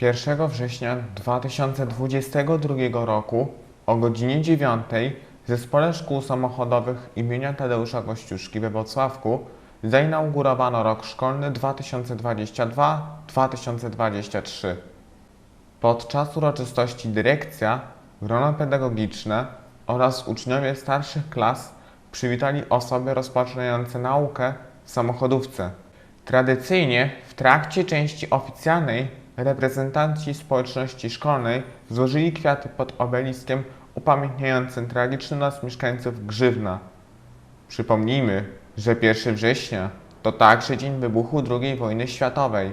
1 września 2022 roku o godzinie 9 w Zespole Szkół Samochodowych imienia Tadeusza Kościuszki we Wrocławku zainaugurowano rok szkolny 2022-2023. Podczas uroczystości dyrekcja, grono pedagogiczne oraz uczniowie starszych klas przywitali osoby rozpoczynające naukę w samochodówce. Tradycyjnie w trakcie części oficjalnej reprezentanci społeczności szkolnej złożyli kwiaty pod obeliskiem upamiętniającym tragiczny los mieszkańców Grzywna. Przypomnijmy, że 1 września to także dzień wybuchu II wojny światowej.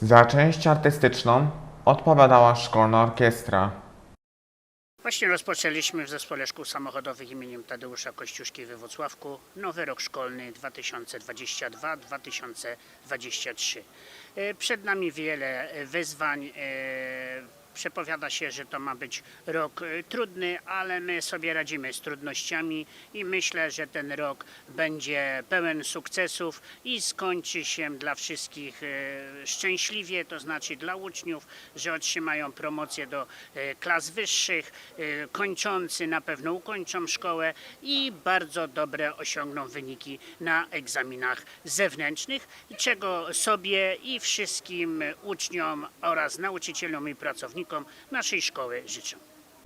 Za część artystyczną odpowiadała szkolna orkiestra. Właśnie rozpoczęliśmy w Zespole Szkół Samochodowych imieniem Tadeusza Kościuszki we Wrocławku nowy rok szkolny 2022-2023. E, Przed nami wiele e, wyzwań. Przepowiada się, że to ma być rok e, trudny, ale my sobie radzimy z trudnościami i myślę, że ten rok będzie pełen sukcesów i skończy się dla wszystkich e, szczęśliwie, to znaczy dla uczniów, że otrzymają promocję do e, klas wyższych, kończący na pewno ukończą szkołę i bardzo dobre osiągną wyniki na egzaminach zewnętrznych, czego sobie i wszystkim uczniom oraz nauczycielom i pracownikom naszej szkoły życzę.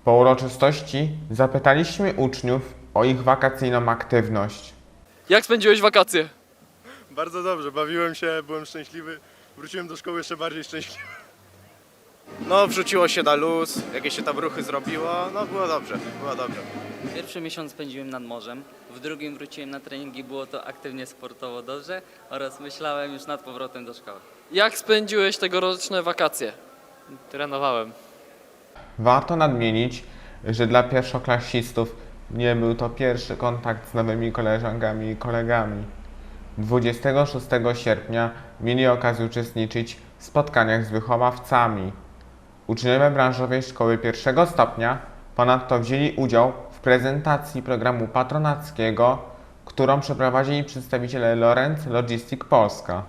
Po uroczystości zapytaliśmy uczniów o ich wakacyjną aktywność. Jak spędziłeś wakacje? Bardzo dobrze, bawiłem się, byłem szczęśliwy. Wróciłem do szkoły jeszcze bardziej szczęśliwy. No, wrzuciło się na luz, jakieś się tam ruchy zrobiło, no było dobrze, było dobrze. Pierwszy miesiąc spędziłem nad morzem, w drugim wróciłem na treningi, było to aktywnie sportowo dobrze oraz myślałem już nad powrotem do szkoły. Jak spędziłeś tegoroczne wakacje? Trenowałem. Warto nadmienić, że dla pierwszoklasistów nie był to pierwszy kontakt z nowymi koleżankami i kolegami. 26 sierpnia mieli okazję uczestniczyć w spotkaniach z wychowawcami. Uczniowie branżowej szkoły pierwszego stopnia ponadto wzięli udział w prezentacji programu patronackiego, którą przeprowadzili przedstawiciele Lorenz Logistic Polska.